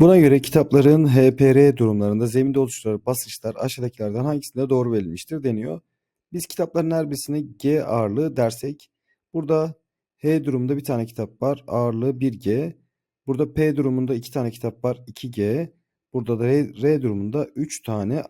Buna göre kitapların HPR durumlarında zeminde oluşturan basınçlar aşağıdakilerden hangisinde doğru verilmiştir deniyor. Biz kitapların her birisine G ağırlığı dersek burada H durumunda bir tane kitap var ağırlığı 1G. Burada P durumunda iki tane kitap var 2G. Burada da R, R durumunda 3 tane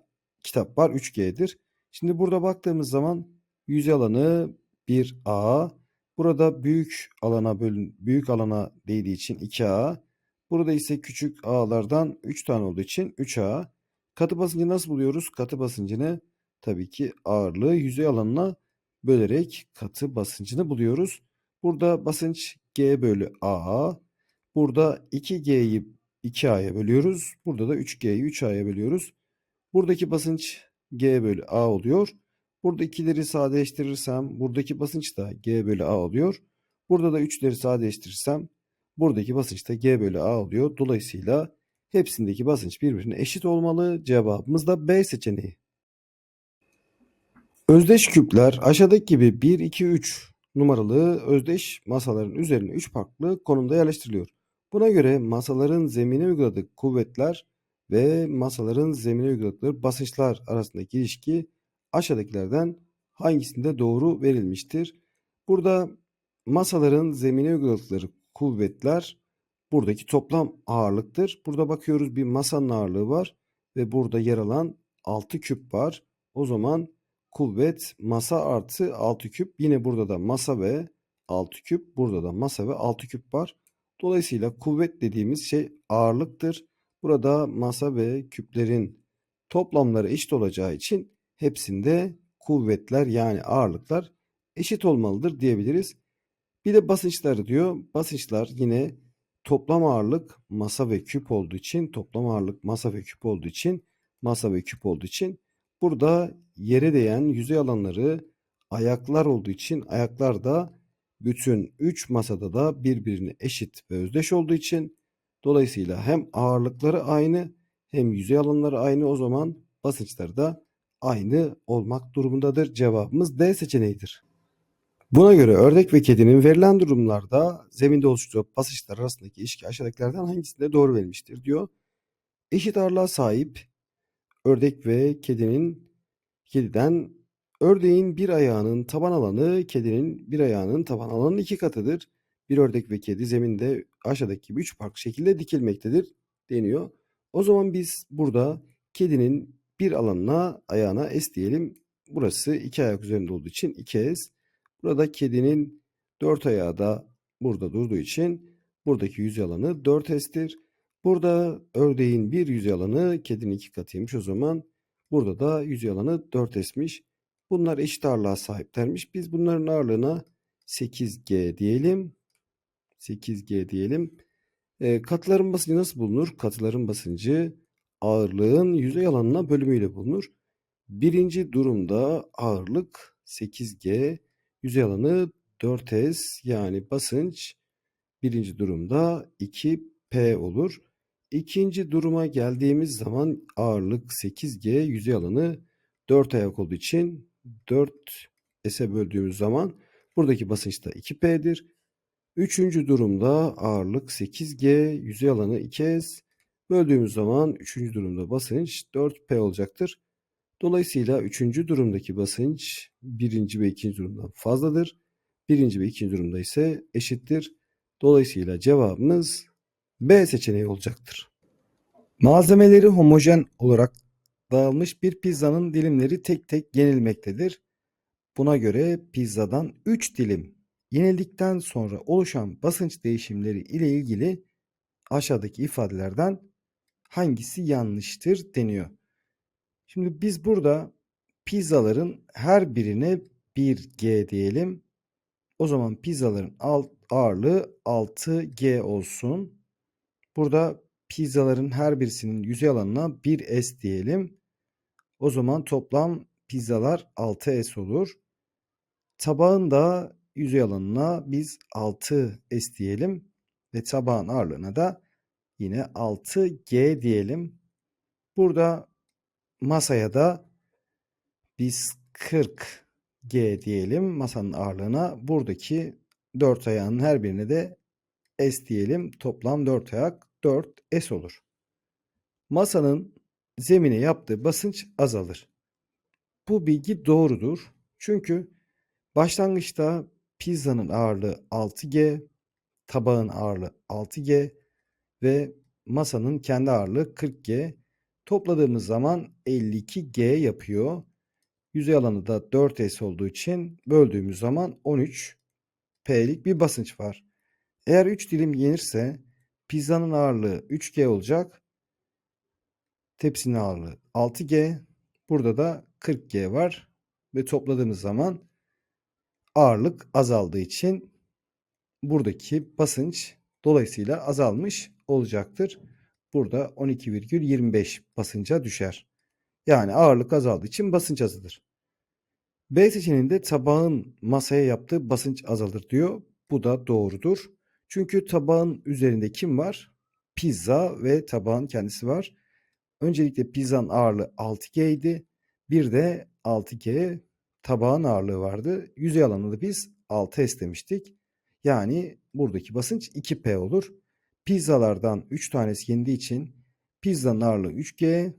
kitap var 3G'dir. Şimdi burada baktığımız zaman yüzey alanı 1A. Burada büyük alana bölün büyük alana değdiği için 2A. Burada ise küçük a'lardan 3 tane olduğu için 3a. Katı basıncı nasıl buluyoruz? Katı basıncını tabii ki ağırlığı yüzey alanına bölerek katı basıncını buluyoruz. Burada basınç G bölü A. Burada 2G'yi 2A'ya bölüyoruz. Burada da 3G'yi 3A'ya bölüyoruz. Buradaki basınç G bölü A oluyor. Burada ikileri sadeleştirirsem buradaki basınç da G bölü A oluyor. Burada da 3'leri sadeleştirirsem Buradaki basınç da G bölü A oluyor. Dolayısıyla hepsindeki basınç birbirine eşit olmalı. Cevabımız da B seçeneği. Özdeş küpler aşağıdaki gibi 1, 2, 3 numaralı özdeş masaların üzerine 3 farklı konumda yerleştiriliyor. Buna göre masaların zemine uyguladığı kuvvetler ve masaların zemine uyguladıkları basınçlar arasındaki ilişki aşağıdakilerden hangisinde doğru verilmiştir? Burada masaların zemine uyguladıkları kuvvetler buradaki toplam ağırlıktır. Burada bakıyoruz bir masanın ağırlığı var ve burada yer alan 6 küp var. O zaman kuvvet masa artı 6 küp. Yine burada da masa ve 6 küp. Burada da masa ve 6 küp var. Dolayısıyla kuvvet dediğimiz şey ağırlıktır. Burada masa ve küplerin toplamları eşit olacağı için hepsinde kuvvetler yani ağırlıklar eşit olmalıdır diyebiliriz. Bir de basınçlar diyor. Basınçlar yine toplam ağırlık masa ve küp olduğu için toplam ağırlık masa ve küp olduğu için masa ve küp olduğu için burada yere değen yüzey alanları ayaklar olduğu için ayaklar da bütün 3 masada da birbirine eşit ve özdeş olduğu için dolayısıyla hem ağırlıkları aynı hem yüzey alanları aynı o zaman basınçları da aynı olmak durumundadır. Cevabımız D seçeneğidir. Buna göre ördek ve kedinin verilen durumlarda zeminde oluşturulan basınçlar arasındaki ilişki aşağıdakilerden hangisinde doğru verilmiştir diyor. Eşit ağırlığa sahip ördek ve kedinin kediden ördeğin bir ayağının taban alanı kedinin bir ayağının taban alanının iki katıdır. Bir ördek ve kedi zeminde aşağıdaki gibi üç farklı şekilde dikilmektedir deniyor. O zaman biz burada kedinin bir alanına ayağına S diyelim. Burası iki ayak üzerinde olduğu için 2S. Burada kedinin dört ayağı da burada durduğu için buradaki yüzey alanı 4S'tir. Burada ördeğin bir yüzey alanı kedinin iki katıymış o zaman burada da yüzey alanı 4S'miş. Bunlar eşit ağırlığa sahiplermiş. Biz bunların ağırlığına 8G diyelim. 8G diyelim. E, katıların basıncı nasıl bulunur? Katıların basıncı ağırlığın yüzey alanına bölümüyle bulunur. Birinci durumda ağırlık 8G Yüzey alanı 4S yani basınç birinci durumda 2P olur. İkinci duruma geldiğimiz zaman ağırlık 8G yüzey alanı 4 ayak olduğu için 4S'e böldüğümüz zaman buradaki basınç da 2P'dir. Üçüncü durumda ağırlık 8G yüzey alanı 2S böldüğümüz zaman üçüncü durumda basınç 4P olacaktır. Dolayısıyla üçüncü durumdaki basınç birinci ve ikinci durumdan fazladır. Birinci ve ikinci durumda ise eşittir. Dolayısıyla cevabımız B seçeneği olacaktır. Malzemeleri homojen olarak dağılmış bir pizzanın dilimleri tek tek yenilmektedir. Buna göre pizzadan 3 dilim yenildikten sonra oluşan basınç değişimleri ile ilgili aşağıdaki ifadelerden hangisi yanlıştır deniyor. Şimdi biz burada pizzaların her birine 1G diyelim. O zaman pizzaların alt, ağırlığı 6G olsun. Burada pizzaların her birisinin yüzey alanına 1S diyelim. O zaman toplam pizzalar 6S olur. Tabağın da yüzey alanına biz 6S diyelim ve tabağın ağırlığına da yine 6G diyelim. Burada masaya da biz 40G diyelim masanın ağırlığına. Buradaki 4 ayağın her birine de S diyelim. Toplam 4 ayak 4S olur. Masanın zemine yaptığı basınç azalır. Bu bilgi doğrudur. Çünkü başlangıçta pizzanın ağırlığı 6G, tabağın ağırlığı 6G ve masanın kendi ağırlığı 40G. Topladığımız zaman 52G yapıyor. Yüzey alanı da 4S olduğu için böldüğümüz zaman 13P'lik bir basınç var. Eğer 3 dilim yenirse pizzanın ağırlığı 3G olacak. Tepsinin ağırlığı 6G. Burada da 40G var. Ve topladığımız zaman ağırlık azaldığı için buradaki basınç dolayısıyla azalmış olacaktır. Burada 12,25 basınca düşer. Yani ağırlık azaldığı için basınç azalır. B seçeneğinde tabağın masaya yaptığı basınç azalır diyor. Bu da doğrudur. Çünkü tabağın üzerinde kim var? Pizza ve tabağın kendisi var. Öncelikle pizzanın ağırlığı 6G idi. Bir de 6G tabağın ağırlığı vardı. Yüzey alanını biz 6S demiştik. Yani buradaki basınç 2P olur. Pizzalardan 3 tanesi yendiği için pizzanın ağırlığı 3G.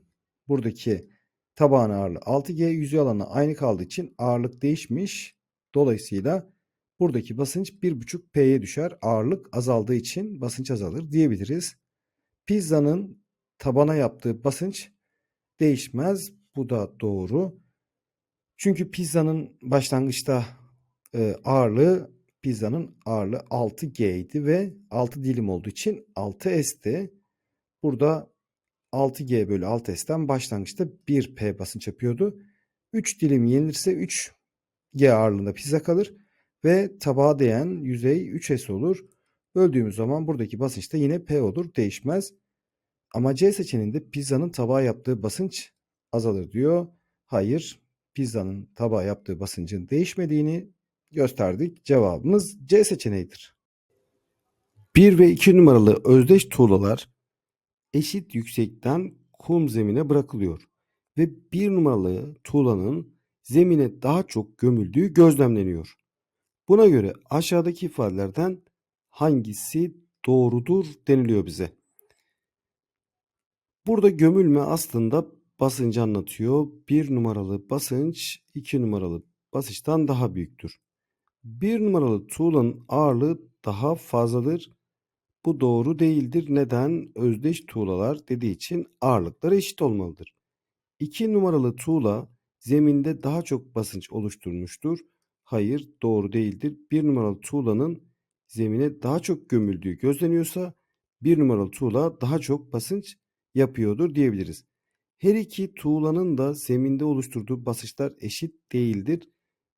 Buradaki tabağın ağırlığı 6G. Yüzey alanı aynı kaldığı için ağırlık değişmiş. Dolayısıyla buradaki basınç 1,5P'ye düşer. Ağırlık azaldığı için basınç azalır diyebiliriz. Pizzanın tabana yaptığı basınç değişmez. Bu da doğru. Çünkü pizzanın başlangıçta e, ağırlığı pizzanın ağırlığı 6G idi ve 6 dilim olduğu için 6S'ti. Burada 6G bölü 6S'ten başlangıçta 1P basınç yapıyordu. 3 dilim yenilirse 3G ağırlığında pizza kalır ve tabağa değen yüzey 3S olur. Böldüğümüz zaman buradaki basınç da yine P olur değişmez. Ama C seçeneğinde pizzanın tabağa yaptığı basınç azalır diyor. Hayır, pizzanın tabağa yaptığı basıncın değişmediğini gösterdik. Cevabımız C seçeneğidir. 1 ve 2 numaralı özdeş tuğlalar eşit yüksekten kum zemine bırakılıyor ve 1 numaralı tuğlanın zemine daha çok gömüldüğü gözlemleniyor. Buna göre aşağıdaki ifadelerden hangisi doğrudur deniliyor bize. Burada gömülme aslında basıncı anlatıyor. 1 numaralı basınç 2 numaralı basınçtan daha büyüktür. 1 numaralı tuğlanın ağırlığı daha fazladır. Bu doğru değildir. Neden? Özdeş tuğlalar dediği için ağırlıkları eşit olmalıdır. 2 numaralı tuğla zeminde daha çok basınç oluşturmuştur. Hayır, doğru değildir. 1 numaralı tuğlanın zemine daha çok gömüldüğü gözleniyorsa 1 numaralı tuğla daha çok basınç yapıyordur diyebiliriz. Her iki tuğlanın da zeminde oluşturduğu basınçlar eşit değildir.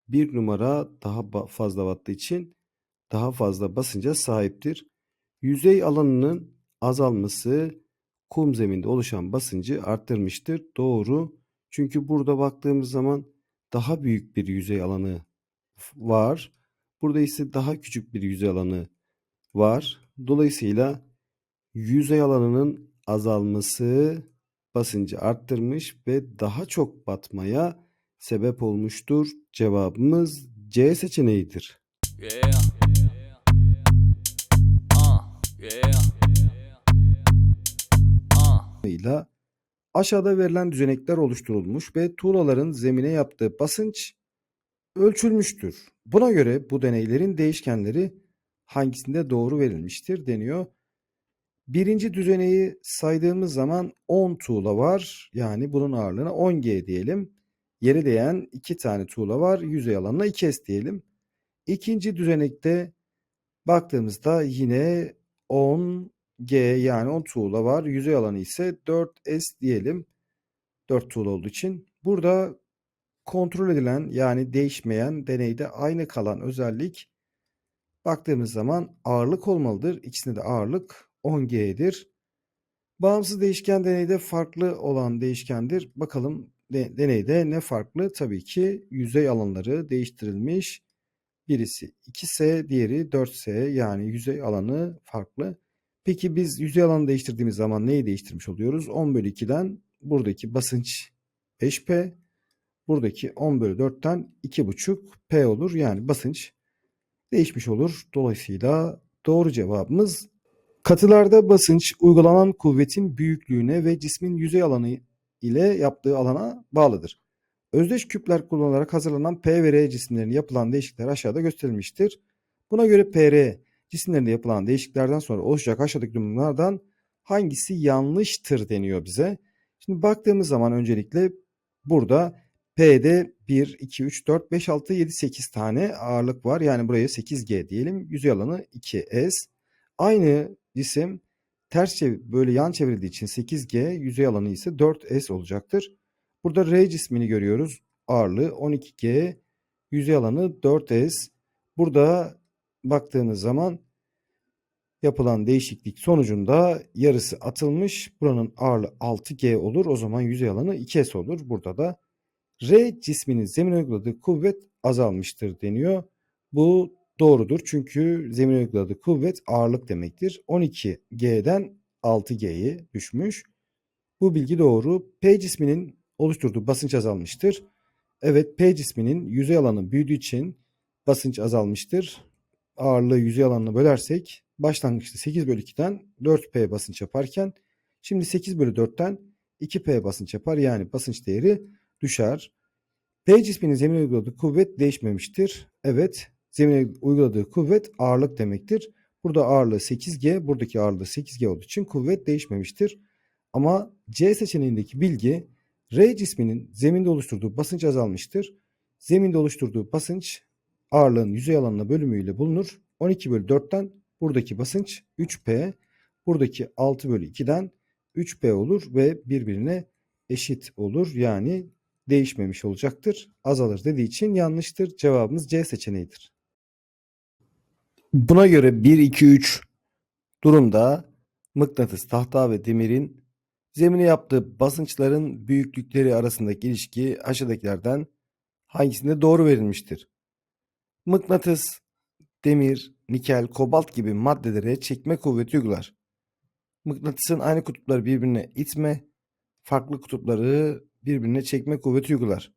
Bir numara daha fazla battığı için daha fazla basınca sahiptir. Yüzey alanının azalması kum zeminde oluşan basıncı arttırmıştır. Doğru. Çünkü burada baktığımız zaman daha büyük bir yüzey alanı var. Burada ise daha küçük bir yüzey alanı var. Dolayısıyla yüzey alanının azalması basıncı arttırmış ve daha çok batmaya sebep olmuştur. Cevabımız C seçeneğidir. Yeah. Uh, yeah. Uh. ile aşağıda verilen düzenekler oluşturulmuş ve tuğlaların zemine yaptığı basınç ölçülmüştür. Buna göre bu deneylerin değişkenleri hangisinde doğru verilmiştir deniyor. Birinci düzeneyi saydığımız zaman 10 tuğla var. Yani bunun ağırlığına 10G diyelim. Yere değen 2 tane tuğla var. Yüzey alanına 2S diyelim. İkinci düzenekte baktığımızda yine 10G yani 10 tuğla var. Yüzey alanı ise 4S diyelim. 4 tuğla olduğu için. Burada kontrol edilen yani değişmeyen deneyde aynı kalan özellik baktığımız zaman ağırlık olmalıdır. İkisinde de ağırlık 10G'dir. Bağımsız değişken deneyde farklı olan değişkendir. Bakalım de- deneyde ne farklı? Tabii ki yüzey alanları değiştirilmiş. Birisi 2S, diğeri 4S yani yüzey alanı farklı. Peki biz yüzey alanı değiştirdiğimiz zaman neyi değiştirmiş oluyoruz? 10 bölü 2'den buradaki basınç 5P, buradaki 10 bölü 4'ten 2,5 P olur. Yani basınç değişmiş olur. Dolayısıyla doğru cevabımız katılarda basınç uygulanan kuvvetin büyüklüğüne ve cismin yüzey alanı ile yaptığı alana bağlıdır. Özdeş küpler kullanılarak hazırlanan P ve R cisimlerine yapılan değişiklikler aşağıda gösterilmiştir. Buna göre PR cisimlerinde yapılan değişikliklerden sonra oluşacak aşağıdaki durumlardan hangisi yanlıştır deniyor bize. Şimdi baktığımız zaman öncelikle burada P'de 1, 2, 3, 4, 5, 6, 7, 8 tane ağırlık var. Yani buraya 8G diyelim. Yüzey alanı 2S. Aynı cisim ters çev böyle yan çevrildiği için 8G, yüzey alanı ise 4S olacaktır. Burada R cismini görüyoruz. Ağırlığı 12G, yüzey alanı 4S. Burada baktığımız zaman yapılan değişiklik sonucunda yarısı atılmış. Buranın ağırlığı 6G olur. O zaman yüzey alanı 2S olur. Burada da R cisminin zemine uyguladığı kuvvet azalmıştır deniyor. Bu doğrudur çünkü zemine uyguladığı kuvvet ağırlık demektir. 12G'den 6G'ye düşmüş. Bu bilgi doğru. P cisminin oluşturduğu basınç azalmıştır. Evet P cisminin yüzey alanı büyüdüğü için basınç azalmıştır. Ağırlığı yüzey alanına bölersek başlangıçta 8 bölü 2'den 4P basınç yaparken şimdi 8 bölü 4'ten 2P basınç yapar. Yani basınç değeri düşer. P cisminin zemine uyguladığı kuvvet değişmemiştir. Evet, zemine uyguladığı kuvvet ağırlık demektir. Burada ağırlığı 8G, buradaki ağırlığı 8G olduğu için kuvvet değişmemiştir. Ama C seçeneğindeki bilgi R cisminin zeminde oluşturduğu basınç azalmıştır. Zeminde oluşturduğu basınç ağırlığın yüzey alanına bölümüyle bulunur. 12 bölü 4'ten buradaki basınç 3P, buradaki 6 bölü 2'den 3P olur ve birbirine eşit olur. Yani değişmemiş olacaktır. Azalır dediği için yanlıştır. Cevabımız C seçeneğidir. Buna göre 1, 2, 3 durumda mıknatıs, tahta ve demirin zemine yaptığı basınçların büyüklükleri arasındaki ilişki aşağıdakilerden hangisinde doğru verilmiştir? Mıknatıs, demir, nikel, kobalt gibi maddelere çekme kuvveti uygular. Mıknatısın aynı kutupları birbirine itme, farklı kutupları birbirine çekme kuvveti uygular.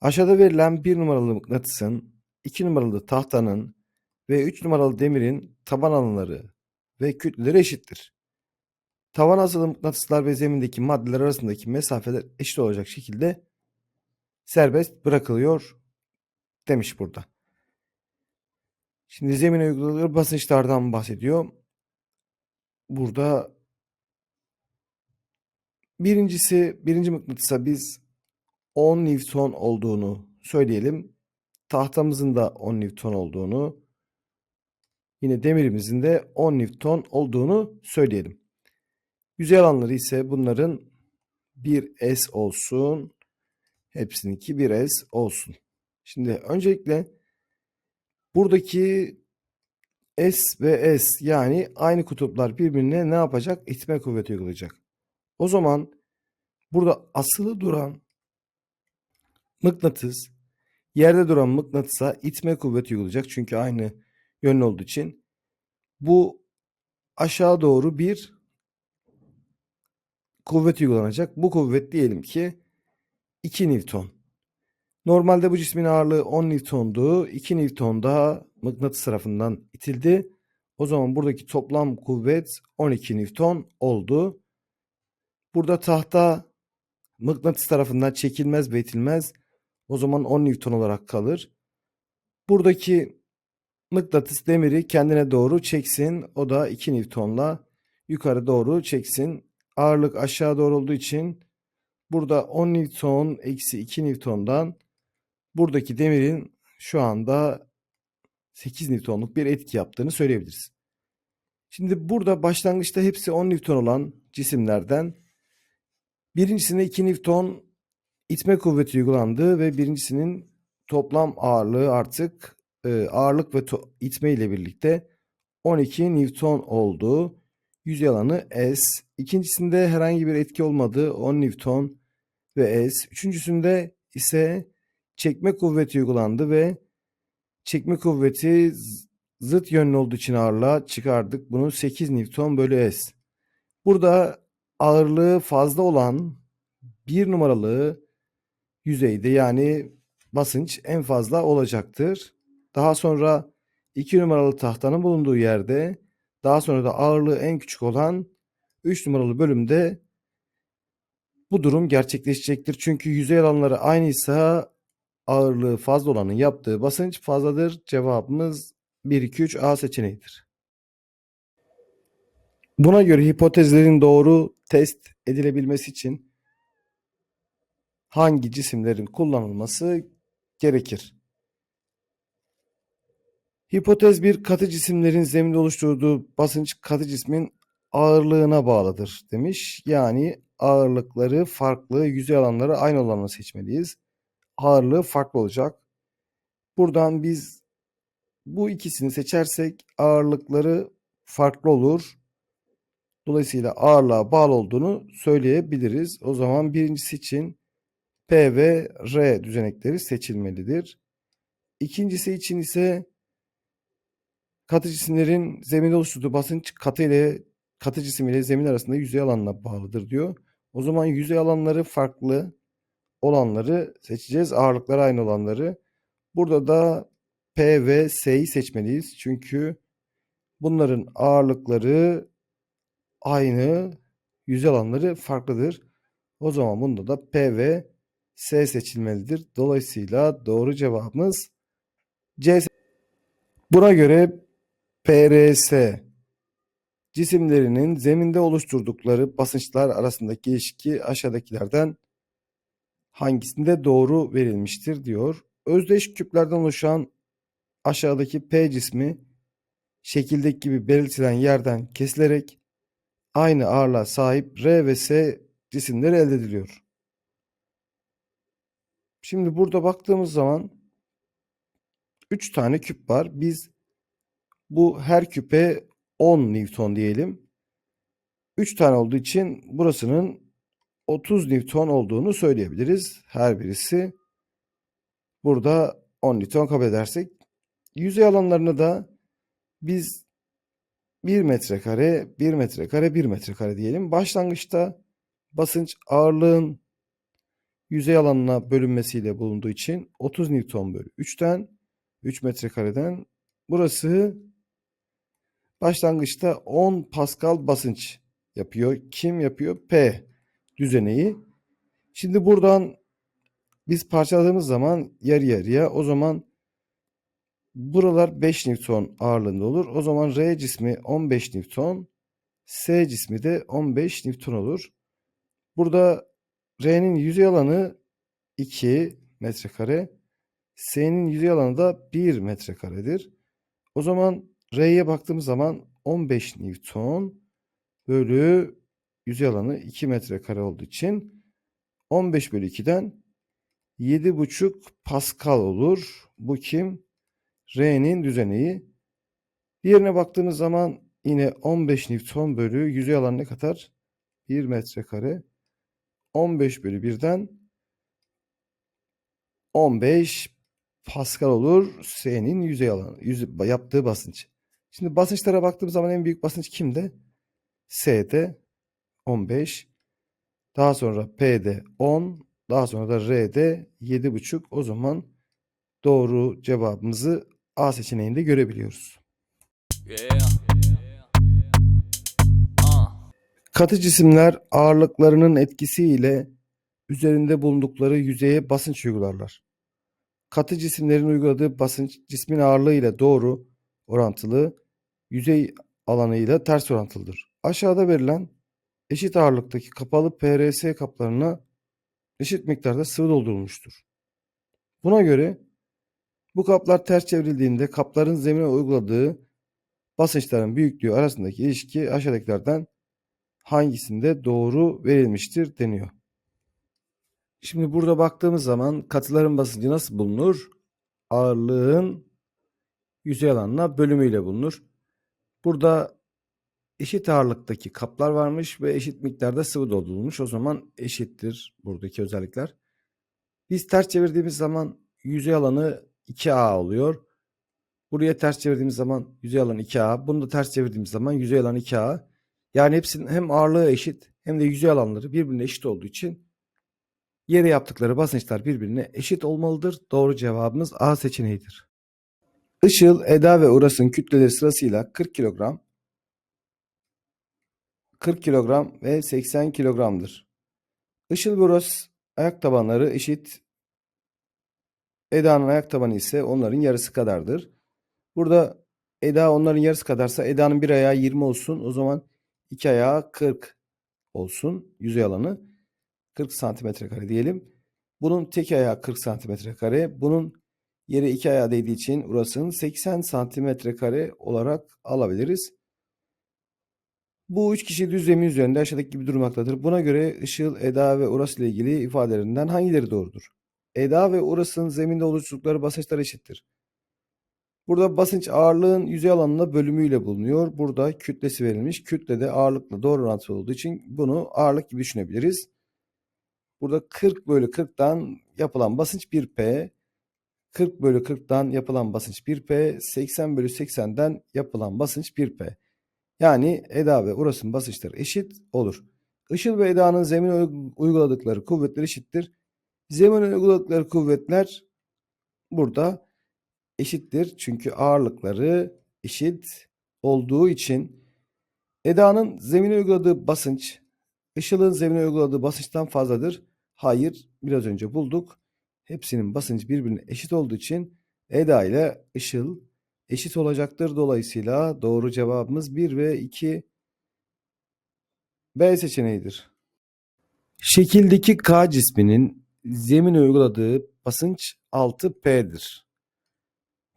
Aşağıda verilen 1 numaralı mıknatısın, 2 numaralı tahtanın ve 3 numaralı demirin taban alanları ve kütleleri eşittir. Tavan asılı mıknatıslar ve zemindeki maddeler arasındaki mesafeler eşit olacak şekilde serbest bırakılıyor demiş burada. Şimdi zemine uyguladığı basınçlardan bahsediyor. Burada birincisi birinci mıknatısa biz 10 Newton olduğunu söyleyelim. Tahtamızın da 10 Newton olduğunu yine demirimizin de 10 Newton olduğunu söyleyelim. Yüzey alanları ise bunların 1S olsun. Hepsininki 1S olsun. Şimdi öncelikle buradaki S ve S yani aynı kutuplar birbirine ne yapacak? İtme kuvveti uygulayacak. O zaman burada asılı duran mıknatıs yerde duran mıknatısa itme kuvveti uygulayacak. Çünkü aynı yönlü olduğu için. Bu aşağı doğru bir kuvvet uygulanacak. Bu kuvvet diyelim ki 2 Newton. Normalde bu cismin ağırlığı 10 Newton'du. 2 Newton daha mıknatıs tarafından itildi. O zaman buradaki toplam kuvvet 12 Newton oldu. Burada tahta mıknatıs tarafından çekilmez ve itilmez. O zaman 10 Newton olarak kalır. Buradaki mıknatıs demiri kendine doğru çeksin. O da 2 Newton'la yukarı doğru çeksin. Ağırlık aşağı doğru olduğu için burada 10 Newton eksi 2 Newton'dan buradaki demirin şu anda 8 Newton'luk bir etki yaptığını söyleyebiliriz. Şimdi burada başlangıçta hepsi 10 Newton olan cisimlerden birincisine 2 Newton itme kuvveti uygulandı ve birincisinin toplam ağırlığı artık e, ağırlık ve itme ile birlikte 12 Newton oldu. Yüzey alanı S. İkincisinde herhangi bir etki olmadı. 10 Newton ve S. Üçüncüsünde ise çekme kuvveti uygulandı ve çekme kuvveti zıt yönlü olduğu için ağırlığa çıkardık. Bunu 8 Newton bölü S. Burada ağırlığı fazla olan bir numaralı yüzeyde yani basınç en fazla olacaktır. Daha sonra 2 numaralı tahtanın bulunduğu yerde daha sonra da ağırlığı en küçük olan 3 numaralı bölümde bu durum gerçekleşecektir. Çünkü yüzey alanları aynıysa ağırlığı fazla olanın yaptığı basınç fazladır. Cevabımız 1, 2, 3 A seçeneğidir. Buna göre hipotezlerin doğru test edilebilmesi için hangi cisimlerin kullanılması gerekir? Hipotez bir katı cisimlerin zeminde oluşturduğu basınç katı cismin ağırlığına bağlıdır demiş. Yani ağırlıkları farklı, yüzey alanları aynı olanı seçmeliyiz. Ağırlığı farklı olacak. Buradan biz bu ikisini seçersek ağırlıkları farklı olur. Dolayısıyla ağırlığa bağlı olduğunu söyleyebiliriz. O zaman birincisi için P ve R düzenekleri seçilmelidir. İkincisi için ise katı cisimlerin zeminde oluşturduğu basınç katı ile katı cisim ile zemin arasında yüzey alanına bağlıdır diyor. O zaman yüzey alanları farklı olanları seçeceğiz. Ağırlıkları aynı olanları. Burada da P ve S'yi seçmeliyiz. Çünkü bunların ağırlıkları aynı, yüzey alanları farklıdır. O zaman bunda da P ve S seçilmelidir. Dolayısıyla doğru cevabımız C. Buna göre PRS cisimlerinin zeminde oluşturdukları basınçlar arasındaki ilişki aşağıdakilerden hangisinde doğru verilmiştir diyor. Özdeş küplerden oluşan aşağıdaki P cismi şekildeki gibi belirtilen yerden kesilerek aynı ağırlığa sahip R ve S cisimleri elde ediliyor. Şimdi burada baktığımız zaman 3 tane küp var. Biz bu her küpe 10 Newton diyelim. 3 tane olduğu için burasının 30 Newton olduğunu söyleyebiliriz. Her birisi burada 10 Newton kabul edersek. Yüzey alanlarını da biz 1 metrekare, 1 metrekare, 1 metrekare diyelim. Başlangıçta basınç ağırlığın yüzey alanına bölünmesiyle bulunduğu için 30 Newton bölü 3'ten 3 metrekareden burası başlangıçta 10 Pascal basınç yapıyor. Kim yapıyor? P düzeneyi. Şimdi buradan biz parçaladığımız zaman yarı yarıya o zaman buralar 5 Newton ağırlığında olur. O zaman R cismi 15 Newton, S cismi de 15 Newton olur. Burada R'nin yüzey alanı 2 metrekare, S'nin yüzey alanı da 1 metrekaredir. O zaman R'ye baktığımız zaman 15 Newton bölü yüzey alanı 2 metrekare olduğu için 15 bölü 2'den 7,5 Pascal olur. Bu kim? R'nin düzeneyi. Diğerine baktığımız zaman yine 15 Newton bölü yüzey alanı ne kadar? 1 metrekare. 15 bölü 1'den 15 Pascal olur. S'nin yüzey alanı, yüzey, yaptığı basınç. Şimdi basınçlara baktığımız zaman en büyük basınç kimde? S'de 15. Daha sonra P'de 10. Daha sonra da R'de 7,5. O zaman doğru cevabımızı A seçeneğinde görebiliyoruz. Katı cisimler ağırlıklarının etkisiyle üzerinde bulundukları yüzeye basınç uygularlar. Katı cisimlerin uyguladığı basınç cismin ağırlığı ile doğru orantılı, yüzey alanıyla ters orantılıdır. Aşağıda verilen eşit ağırlıktaki kapalı PRS kaplarına eşit miktarda sıvı doldurulmuştur. Buna göre bu kaplar ters çevrildiğinde kapların zemine uyguladığı basınçların büyüklüğü arasındaki ilişki aşağıdakilerden hangisinde doğru verilmiştir deniyor. Şimdi burada baktığımız zaman katıların basıncı nasıl bulunur? Ağırlığın yüzey alanına bölümüyle bulunur. Burada eşit ağırlıktaki kaplar varmış ve eşit miktarda sıvı doldurulmuş. O zaman eşittir buradaki özellikler. Biz ters çevirdiğimiz zaman yüzey alanı 2A oluyor. Buraya ters çevirdiğimiz zaman yüzey alanı 2A. Bunu da ters çevirdiğimiz zaman yüzey alanı 2A. Yani hepsinin hem ağırlığı eşit hem de yüzey alanları birbirine eşit olduğu için yere yaptıkları basınçlar birbirine eşit olmalıdır. Doğru cevabımız A seçeneğidir. Işıl, Eda ve Uras'ın kütleleri sırasıyla 40 kilogram, 40 kilogram ve 80 kilogramdır. Işıl ve Uras ayak tabanları eşit. Eda'nın ayak tabanı ise onların yarısı kadardır. Burada Eda onların yarısı kadarsa Eda'nın bir ayağı 20 olsun. O zaman iki ayağı 40 olsun yüzey alanı. 40 santimetre kare diyelim. Bunun tek ayağı 40 santimetre kare. Bunun yere iki ayağı değdiği için Uras'ın 80 santimetre kare olarak alabiliriz. Bu üç kişi düz zemin üzerinde aşağıdaki gibi durmaktadır. Buna göre Işıl, Eda ve Uras ile ilgili ifadelerinden hangileri doğrudur? Eda ve Uras'ın zeminde oluşturdukları basınçlar eşittir. Burada basınç ağırlığın yüzey alanına bölümüyle bulunuyor. Burada kütlesi verilmiş. Kütle de ağırlıkla doğru orantılı olduğu için bunu ağırlık gibi düşünebiliriz. Burada 40 bölü 40'tan yapılan basınç 1P. 40 bölü 40'tan yapılan basınç 1P. 80 bölü 80'den yapılan basınç 1P. Yani Eda ve Uras'ın basınçları eşit olur. Işıl ve Eda'nın zemine uy- uyguladıkları kuvvetler eşittir. Zemine uyguladıkları kuvvetler burada eşittir. Çünkü ağırlıkları eşit olduğu için Eda'nın zemine uyguladığı basınç Işıl'ın zemine uyguladığı basınçtan fazladır. Hayır, biraz önce bulduk. Hepsinin basıncı birbirine eşit olduğu için Eda ile Işıl eşit olacaktır. Dolayısıyla doğru cevabımız 1 ve 2 B seçeneğidir. Şekildeki K cisminin zemine uyguladığı basınç 6P'dir.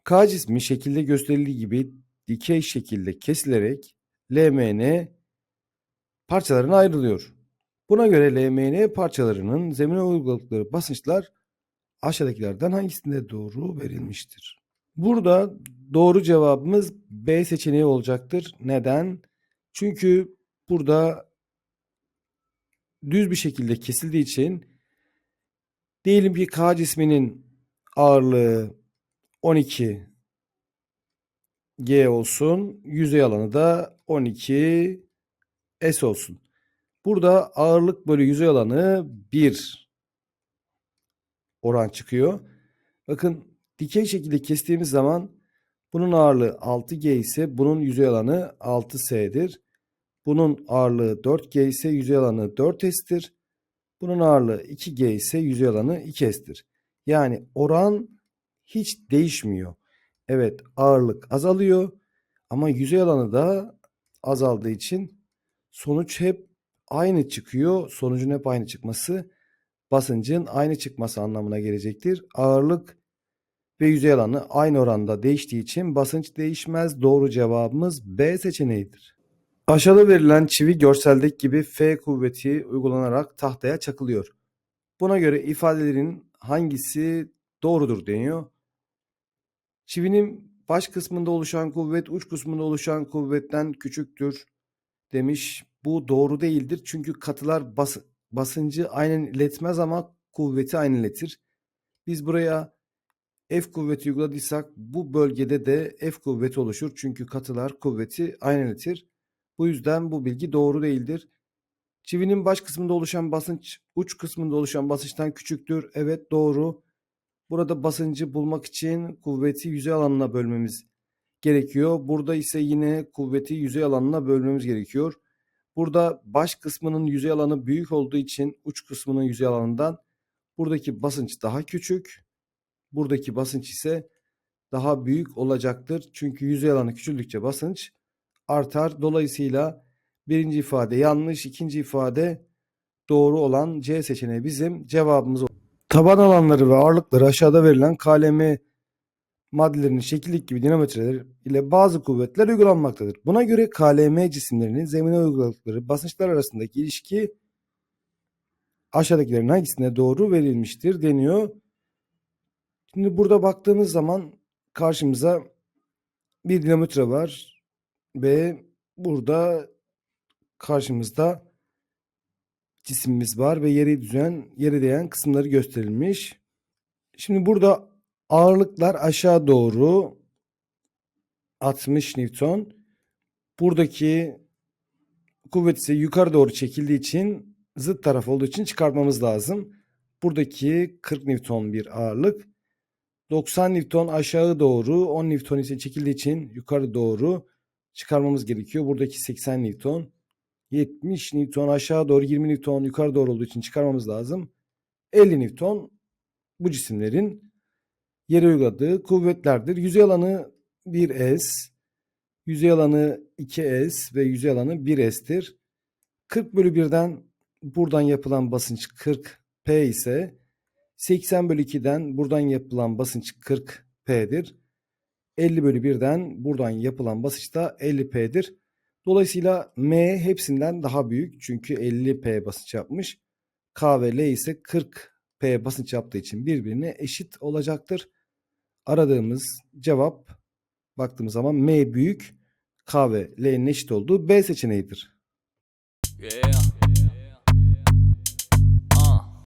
K cismi şekilde gösterildiği gibi dikey şekilde kesilerek LMN parçalarına ayrılıyor. Buna göre LMN parçalarının zemine uyguladıkları basınçlar aşağıdakilerden hangisinde doğru verilmiştir? Burada doğru cevabımız B seçeneği olacaktır. Neden? Çünkü burada düz bir şekilde kesildiği için diyelim ki K cisminin ağırlığı 12 G olsun. Yüzey alanı da 12 S olsun. Burada ağırlık bölü yüzey alanı 1 oran çıkıyor. Bakın dikey şekilde kestiğimiz zaman bunun ağırlığı 6G ise bunun yüzey alanı 6S'dir. Bunun ağırlığı 4G ise yüzey alanı 4S'tir. Bunun ağırlığı 2G ise yüzey alanı 2S'tir. Yani oran hiç değişmiyor. Evet ağırlık azalıyor ama yüzey alanı da azaldığı için sonuç hep aynı çıkıyor. Sonucun hep aynı çıkması basıncın aynı çıkması anlamına gelecektir. Ağırlık ve yüzey alanı aynı oranda değiştiği için basınç değişmez. Doğru cevabımız B seçeneğidir. Aşağıda verilen çivi görseldeki gibi F kuvveti uygulanarak tahtaya çakılıyor. Buna göre ifadelerin hangisi doğrudur deniyor. Çivinin baş kısmında oluşan kuvvet uç kısmında oluşan kuvvetten küçüktür demiş. Bu doğru değildir. Çünkü katılar bas- basıncı aynen iletmez ama kuvveti aynen iletir. Biz buraya F kuvveti uyguladıysak bu bölgede de F kuvveti oluşur. Çünkü katılar kuvveti aynen iletir. Bu yüzden bu bilgi doğru değildir. Çivinin baş kısmında oluşan basınç uç kısmında oluşan basınçtan küçüktür. Evet doğru. Burada basıncı bulmak için kuvveti yüzey alanına bölmemiz gerekiyor. Burada ise yine kuvveti yüzey alanına bölmemiz gerekiyor. Burada baş kısmının yüzey alanı büyük olduğu için uç kısmının yüzey alanından buradaki basınç daha küçük. Buradaki basınç ise daha büyük olacaktır. Çünkü yüzey alanı küçüldükçe basınç artar. Dolayısıyla birinci ifade yanlış, ikinci ifade doğru olan C seçeneği bizim cevabımız. Taban alanları ve ağırlıkları aşağıda verilen KLM maddelerinin şekillik gibi dinamometreler ile bazı kuvvetler uygulanmaktadır. Buna göre KLM cisimlerinin zemine uyguladıkları basınçlar arasındaki ilişki aşağıdakilerin hangisine doğru verilmiştir deniyor. Şimdi burada baktığımız zaman karşımıza bir dinamometre var ve burada karşımızda cisimimiz var ve yere düzen, yere değen kısımları gösterilmiş. Şimdi burada ağırlıklar aşağı doğru 60 Newton. Buradaki kuvvet ise yukarı doğru çekildiği için zıt taraf olduğu için çıkartmamız lazım. Buradaki 40 Newton bir ağırlık. 90 Newton aşağı doğru 10 Newton ise çekildiği için yukarı doğru çıkarmamız gerekiyor. Buradaki 80 Newton. 70 Newton aşağı doğru 20 Newton yukarı doğru olduğu için çıkarmamız lazım. 50 Newton bu cisimlerin yere uyguladığı kuvvetlerdir. Yüzey alanı 1S, yüzey alanı 2S ve yüzey alanı 1S'tir. 40 bölü 1'den buradan yapılan basınç 40P ise 80 bölü 2'den buradan yapılan basınç 40P'dir. 50 bölü 1'den buradan yapılan basınç da 50P'dir. Dolayısıyla M hepsinden daha büyük çünkü 50P basınç yapmış. K ve L ise 40P basınç yaptığı için birbirine eşit olacaktır. Aradığımız cevap baktığımız zaman M büyük K ve L'nin eşit olduğu B seçeneğidir. Yeah.